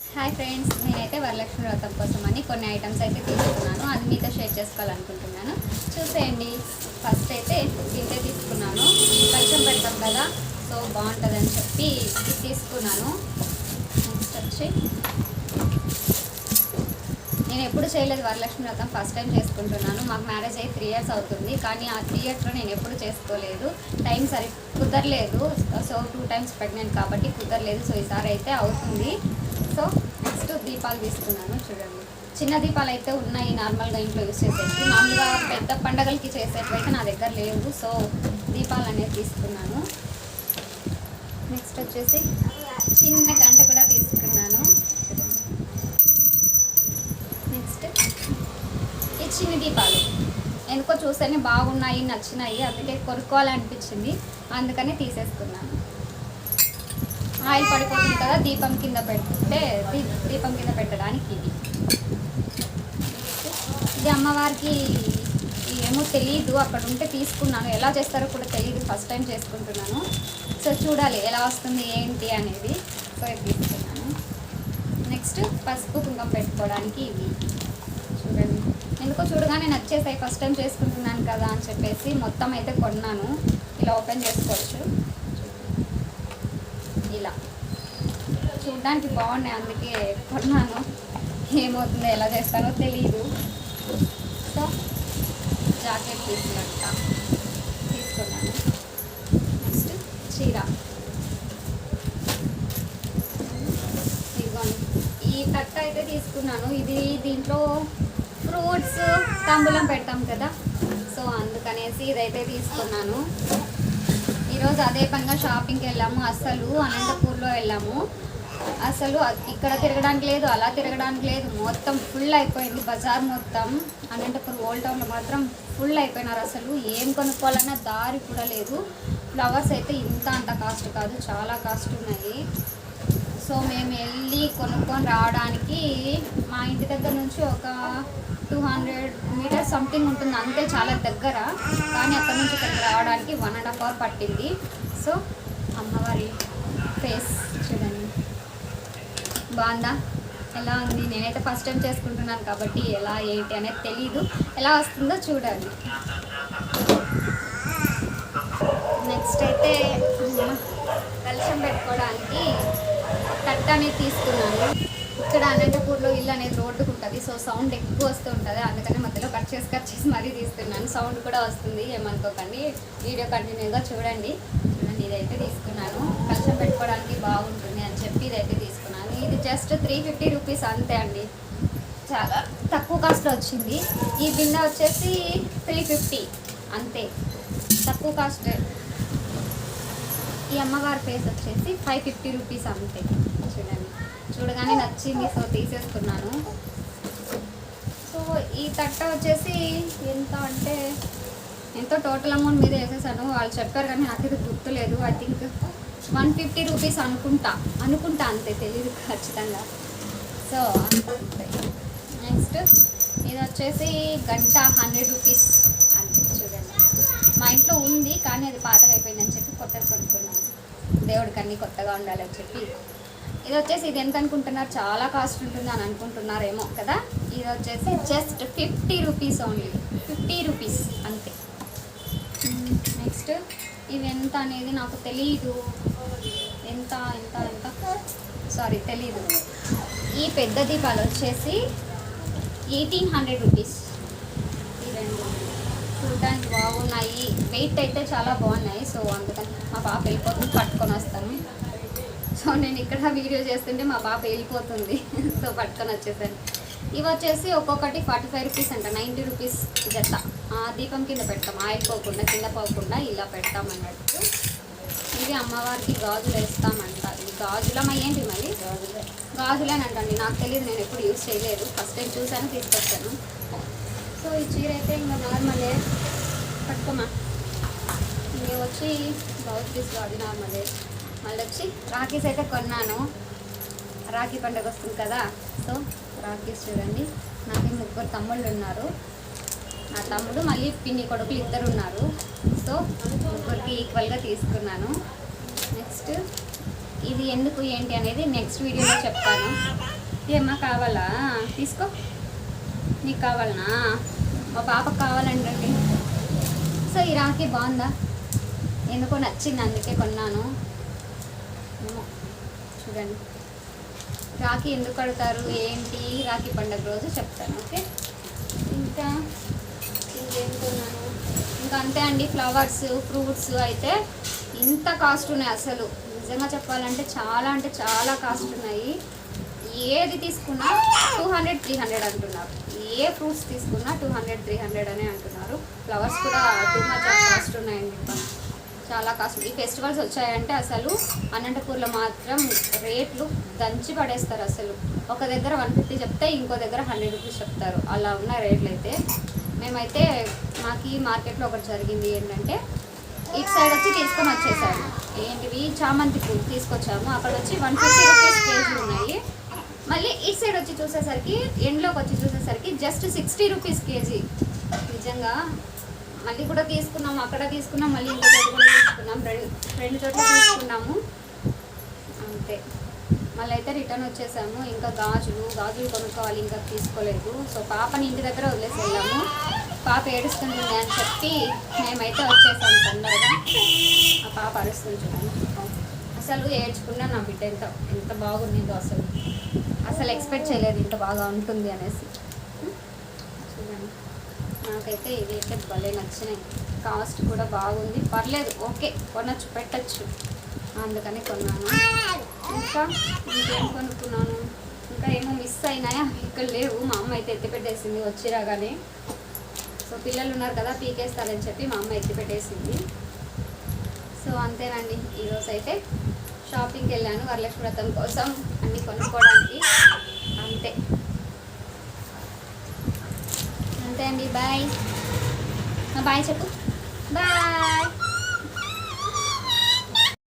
Hi friends నేనైతే వరలక్ష్మి వ్రతం కోసం అని కొన్ని ఐటమ్స్ అయితే తీసుకున్నాను. అది మీతో షేర్ చేసుకోవాలనుకుంటున్నాను. చూసేయండి. ఫస్ట్ అయితే గింజ తీసుకున్నాను. కొంచెం పెడతాం కదా. సో బాగుంటుందని చెప్పి తీసుకున్నాను. నెక్స్ట్ వచ్చి నేను ఎప్పుడు చేయలేదు వరలక్ష్మి వ్రతం ఫస్ట్ టైం చేసుకుంటున్నాను. మాకు మ్యారేజ్ అయ్యి త్రీ ఇయర్స్ అవుతుంది. కానీ ఆ త్రీ ఇయర్స్లో నేను ఎప్పుడు చేసుకోలేదు. టైం సరి కుదరలేదు. సో టూ టైమ్స్ ప్రెగ్నెంట్ కాబట్టి కుదరలేదు. సో ఈసారి అయితే అవుతుంది. సో నెక్స్ట్ దీపాలు తీసుకున్నాను. చూడండి. చిన్న దీపాలు అయితే ఉన్నాయి నార్మల్గా ఇంట్లో యూస్ చేసేవి మామూలుగా పెద్ద పండగలకి చేసేటైతే నా దగ్గర లేవు. సో దీపాలు అనేది తీసుకున్నాను. నెక్స్ట్ వచ్చేసి చిన్న గంట కూడా తీసుకున్నాను నెక్స్ట్ ఈ చిన్న దీపాలు. ఎందుకో చూస్తేనే బాగున్నాయి నచ్చినాయి అందుకే కొనుక్కోవాలనిపించింది. అందుకనే తీసేసుకున్నాను. ఆయిల్ పడిపోతుంది కదా దీపం కింద పెడితే దీపం కింద పెట్టడానికి ఇది. ఇది అమ్మవారికి ఏమో తెలియదు అక్కడ ఉంటే తీసుకున్నాను. ఎలా చేస్తారో కూడా తెలియదు ఫస్ట్ టైం చేసుకుంటున్నాను. సో చూడాలి ఎలా వస్తుంది ఏంటి అనేది. సో ఇది తీసుకున్నాను. నెక్స్ట్ పసుపు కుంకం పెట్టుకోవడానికి ఇవి. చూడండి. ఎందుకో చూడగానే నచ్చేసాయి. ఫస్ట్ టైం చేసుకుంటున్నాను కదా అని చెప్పేసి మొత్తం అయితే కొన్నాను. ఇలా ఓపెన్ చేసుకోవచ్చు. ఇలా. చూడడానికి బాగున్నాయి. అందుకే కొన్నాను. ఏమవుతుందో ఎలా చేస్తానో తెలియదు సో జాకెట్ తీసుకున్నట్ట తీసుకున్నాను. నెక్స్ట్ చీర. ఇదిగోండి. ఈ తట్ట అయితే తీసుకున్నాను. ఇది దీంట్లో ఫ్రూట్స్ తాంబూలం పెడతాం కదా. సో అందుకనేసి ఇదైతే తీసుకున్నాను. ఈరోజు అదే పనిగా షాపింగ్కి వెళ్ళాము. అసలు అనంతపూర్లో వెళ్ళాము. అసలు ఇక్కడ తిరగడానికి లేదు అలా తిరగడానికి లేదు. మొత్తం ఫుల్ అయిపోయింది బజార్ మొత్తం. అనంతపూర్ ఓల్డ్ టౌన్లో మాత్రం ఫుల్ అయిపోయినారు అసలు. ఏం కొనుక్కోవాలన్నా దారి కూడా లేదు. ఫ్లవర్స్ అయితే ఇంత అంత కాస్ట్ కాదు. చాలా కాస్ట్ ఉన్నాయి. సో మేము వెళ్ళి కొనుక్కొని రావడానికి మా ఇంటి దగ్గర నుంచి ఒక టూ హండ్రెడ్ మీటర్స్ సంథింగ్ ఉంటుంది అంతే చాలా దగ్గర. కానీ అక్కడ నుంచి ఇక్కడికి రావడానికి వన్ అండ్ హాఫ్ అవర్ పట్టింది. సో అమ్మవారి ఫేస్ చూడండి. బాగుందా? ఎలా ఉంది? నేనైతే ఫస్ట్ టైం చేసుకుంటున్నాను కాబట్టి ఎలా ఏంటి అనేది తెలీదు. ఎలా వస్తుందో చూడాలి. నెక్స్ట్ అయితే కలుషం పెట్టుకోవడానికి కట్ట అనేది తీసుకున్నాను. ఇక్కడ అనంతపూర్లో ఇల్లు అనేది రోడ్డుకు ఉంటుంది. సో సౌండ్ ఎక్కువ వస్తూ ఉంటుంది. అందుకని మధ్యలో కట్ చేసి కట్ చేసి మరీ తీస్తున్నాను. సౌండ్ కూడా వస్తుంది. ఏమనుకోకండి. వీడియో కంటిన్యూగా చూడండి. చూడండి ఇదైతే తీసుకున్నాను. కష్టం పెట్టుకోవడానికి బాగుంటుంది అని చెప్పి ఇదైతే తీసుకున్నాను. ఇది జస్ట్ త్రీ ఫిఫ్టీ రూపీస్ అంతే అండి. చాలా తక్కువ కాస్ట్లో వచ్చింది. ఈ బిందె వచ్చేసి త్రీ ఫిఫ్టీ అంతే. తక్కువ కాస్ట్ ఈ అమ్మవారి ఫేస్ వచ్చేసి ఫైవ్ ఫిఫ్టీ రూపీస్ అంతే. చూడండి. చూడగానే నచ్చింది. సో తీసేసుకున్నాను. సో ఈ తట్ట వచ్చేసి ఎంత అంటే ఎంతో టోటల్ అమౌంట్ మీద వేసేసాను. వాళ్ళు చెప్పారు కానీ నాకు ఇది గుర్తులేదు. I think one fifty rupees అనుకుంటా. అనుకుంటా అంతే. తెలియదు ఖచ్చితంగా. సో నెక్స్ట్ ఇది వచ్చేసి గంట హండ్రెడ్ రూపీస్ అంతే. చూడండి. మా ఇంట్లో ఉంది కానీ అది పాతగా అయిపోయిందని చెప్పి కొత్తది కొనుక్కున్నాను దేవుడికి అన్ని కొత్తగా ఉండాలని చెప్పి. ఇది వచ్చేసి ఇది ఎంత అనుకుంటున్నారు? చాలా కాస్ట్ ఉంటుంది అని అనుకుంటున్నారేమో కదా? ఇది వచ్చేసి just fifty rupees only fifty rupees అంతే. నెక్స్ట్ ఇవి ఎంత అనేది నాకు తెలియదు ఎంత ఎంత ఎంత? సారీ తెలీదు. ఈ పెద్ద దీపాలు వచ్చేసి ఎయిటీన్ హండ్రెడ్ రూపీస్ ఈ రెండు. చూడడానికి బాగున్నాయి. వెయిట్ అయితే చాలా బాగున్నాయి. సో అందుకని మా పాప వెళ్ళిపోతుంది పట్టుకొని వస్తాను. సో నేను ఇక్కడ వీడియో చేస్తుంటే మా పాప వెళ్ళిపోతుంది. సో పట్టుకొని వచ్చేసాను. ఇవి వచ్చేసి ఒక్కొక్కటి ఫార్టీ ఫైవ్ రూపీస్ అంట నైంటీ రూపీస్ జత. ఆ, దీపం కింద పెడతాం. ఆయిల్ పోకుండా కింద పోకుండా ఇలా పెడతాం అన్నట్టు. ఇది అమ్మవారికి గాజులు వేస్తామంట. ఇది గాజులమ్మ ఏంటి మరి? గాజులేనంటండి నాకు తెలియదు నేను ఎప్పుడు యూజ్ చేయలేదు. ఫస్ట్ టైం చూశాను తీసుకొచ్చాను. సో ఈ చీర అయితే ఇంకా నార్మలే పట్టుకోమా ఇది వచ్చి బ్లౌజ్ పీస్ కాదు నార్మలే మళ్ళీ వచ్చి రాఖీస్ అయితే కొన్నాను. రాఖీ పండుగ వస్తుంది కదా సో రాఖీస్ చూడండి. నాకు ముగ్గురు తమ్ముళ్ళు ఉన్నారు. నా తమ్ముడు మళ్ళీ పిన్ని కొడుకులు ఇద్దరు ఉన్నారు. సో ముగ్గురికి ఈక్వల్గా తీసుకున్నాను. నెక్స్ట్ ఇది ఎందుకు ఏంటి అనేది నెక్స్ట్ వీడియోలో చెప్తాను. ఏమ్మా కావాలా? తీసుకో. నీకు కావాలనా? మా పాపకు కావాలండి సో ఈ రాఖీ బాగుందా? ఎందుకో నచ్చింది అందుకే కొన్నాను. చూడండి. రాఖీ ఎందుకు కడతారు ఏంటి? రాఖీ పండుగ రోజు చెప్తాను ఓకే? ఇంకా ఇంకేం కొన్నాను? ఇంకా అంతే అండి ఫ్లవర్స్ ఫ్రూట్స్ అయితే ఇంత కాస్ట్ ఉన్నాయి అసలు. నిజంగా చెప్పాలంటే చాలా అంటే చాలా కాస్ట్ ఉన్నాయి. ఏది తీసుకున్నా టూ హండ్రెడ్ త్రీ హండ్రెడ్ అంటున్నారు. ఏ ఫ్రూట్స్ తీసుకున్నా టూ హండ్రెడ్ త్రీ హండ్రెడ్ అనే అంటున్నారు. ఫ్లవర్స్ కూడా టూ మచ్ కాస్ట్ ఉన్నాయండి చాలా కాస్ట్ ఈ ఫెస్టివల్స్ వచ్చాయంటే అసలు అనంతపూర్లో మాత్రం రేట్లు దంచి పడేస్తారు అసలు. ఒక దగ్గర వన్ ఫిఫ్టీ చెప్తే ఇంకో దగ్గర హండ్రెడ్ రూపీస్ చెప్తారు. అలా ఉన్న రేట్లు అయితే మేమైతే మాకు ఈ మార్కెట్లో ఒకటి జరిగింది ఏంటంటే ఇటు సైడ్ వచ్చి తీసుకొని వచ్చేసాము. ఏంటివి? చామంతి పూలు తీసుకొచ్చాము. అక్కడ వచ్చి వన్ ఫిఫ్టీ రూపీస్ కేజీ ఉన్నాయి. మళ్ళీ ఇటు సైడ్ వచ్చి చూసేసరికి ఎండ్లోకి వచ్చి చూసేసరికి జస్ట్ సిక్స్టీ రూపీస్ కేజీ నిజంగా మళ్ళీ కూడా తీసుకున్నాం అక్కడ తీసుకున్నాం మళ్ళీ ఇంకో చోట కూడా తీసుకున్నాం రెండు రెండు చోట్ల తీసుకున్నాము. అంతే. మళ్ళీ అయితే రిటర్న్ వచ్చేసాము. ఇంకా గాజులు గాజులు కొనుక్కోవాలి ఇంకా తీసుకోలేదు. సో పాపని ఇంటి దగ్గర వదిలేసి వెళ్ళాము. పాప ఏడుస్తుంది అని చెప్పి మేమైతే వచ్చేసాము తొందరగా. ఆ పాప అరుస్తుంది చూడండి. అసలు ఏడ్చుకున్నా నా బిడ్డ ఎంత ఎంత బాగుండిందో అసలు. అసలు ఎక్స్పెక్ట్ చేయలేదు ఇంత బాగా ఉంటుంది అనేసి. చూడండి. నాకైతే ఇవి అయితే భలే నచ్చినాయి. కాస్ట్ కూడా బాగుంది. పర్లేదు ఓకే కొనచ్చు పెట్టచ్చు. అందుకని కొన్నాను. ఇంకా ఇంకేం కొనుక్కున్నాను? ఇంకా ఏమో మిస్ అయినాయా? ఇక్కడ లేవు. మా అమ్మ అయితే ఎత్తి పెట్టేసింది వచ్చి రాగానే. సో పిల్లలు ఉన్నారు కదా పీకేస్తారని చెప్పి మా అమ్మ ఎత్తి పెట్టేసింది. సో అంతేనండి. ఈరోజు అయితే షాపింగ్కి వెళ్ళాను వరలక్ష్మి వ్రతం కోసం అన్నీ కొనుక్కోవడానికి అంతే. అంతే అండి బాయ్. బాయ్ చెప్పు. బాయ్.